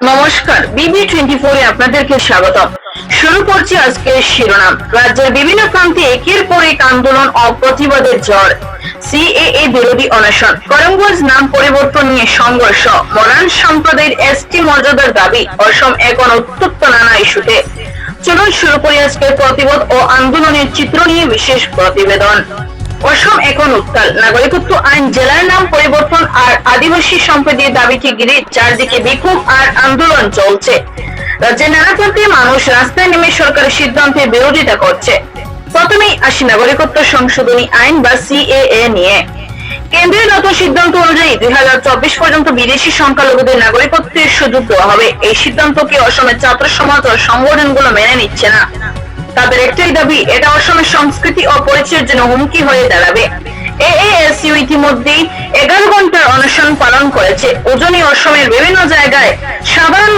নমস্কার বিবি টোয়েন্টি ফোরে আপনাদেরকে স্বাগত শুরু করছি আজকের শিরোনাম। রাজ্যের বিভিন্ন প্রান্তে একের পর এক আন্দোলন ও প্রতিবাদের ঝড়। সিএএ বিরোধী অনশন, করিমগঞ্জ নাম পরিবর্তন নিয়ে সংঘর্ষ। মরান সম্প্রদায়ের এসটি মর্যাদার দাবি, অসম এখন নানা ইস্যুতে। চলুন শুরু করি প্রতিবাদ ও আন্দোলনের চিত্র নিয়ে বিশেষ প্রতিবেদন। অসম এখন উত্তাল নাগরিকত্ব আইন জেলার নাম পরিবর্তন আর আদিবাসী সম্প্রদায়ের দাবিকে ঘিরে চারদিকে বিক্ষোভ আর আন্দোলন চলছে। রাজ্যের নানা প্রান্তে মানুষ রাস্তায় নেমে সরকারের সিদ্ধান্তের বিরোধিতা করছে। প্রথমেই আসি নাগরিকত্ব সংশোধনী আইন বা সিএএ নিয়ে। কেন্দ্রের নতুন সিদ্ধান্ত অনুযায়ী দুই হাজার চব্বিশ পর্যন্ত বিদেশি সংখ্যালঘুদের নাগরিকত্বের সুযোগ দেওয়া হবে, এই সিদ্ধান্তকে অসমের ছাত্র সমাজ ও সংগঠনগুলো মেনে নিচ্ছে না? তাদের একটাই দাবি, এটা অসমের সংস্কৃতি ও পরিচয়ের জন্য হুমকি হয়ে দাঁড়াবে। এএএসইউ ইতিমধ্যেই এগারো ঘণ্টার অনশন পালন করেছে। উজনি অসমের বিভিন্ন জায়গায়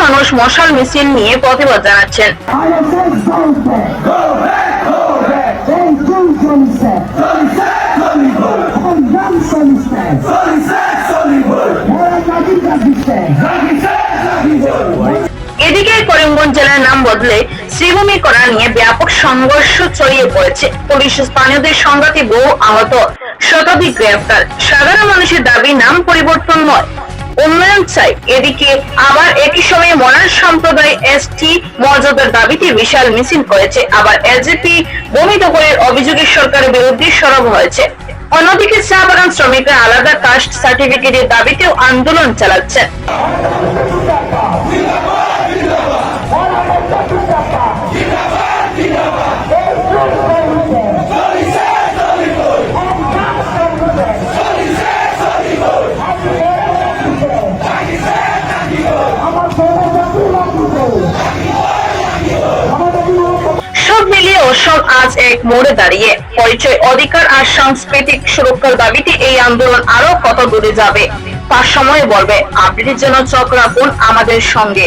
মানুষ মশাল মিছিল নিয়ে প্রতিবাদ জানাচ্ছেন. এদিকে করিমগঞ্জ জেলার নাম বদলে শ্রীভূমি করা নিয়ে ব্যাপক সংঘর্ষ ছড়িয়ে পড়েছে। পুলিশ স্থানীয়দের সংঘাতে বহু আহত, শতাধিক গ্রেফতার। সাধারণ মানুষের দাবি নাম পরিবর্তন নয়। উন্নয়ন চাই। এদিকে একই সময়ে মনার সম্প্রদায় এসটি মর্যাদার দাবিতে বিশাল মিছিল করেছে। আবার এলজেপি বমি দখলের অভিযোগে সরকারের বিরুদ্ধে সরব হয়েছে। অন্যদিকে চা বাগান শ্রমিকরা আলাদা কাস্ট সার্টিফিকেটের দাবিতেও আন্দোলন চালাচ্ছেন। মিলিয়ে আজ এক মোড়ে দাঁড়িয়ে। পরিচয়, অধিকার আর সাংস্কৃতিক সুরক্ষার দাবিতে এই আন্দোলন আরও কত দূরে যাবে, তার সময় বলবে। আপনি যেন চক্রাপুন আমাদের সঙ্গে।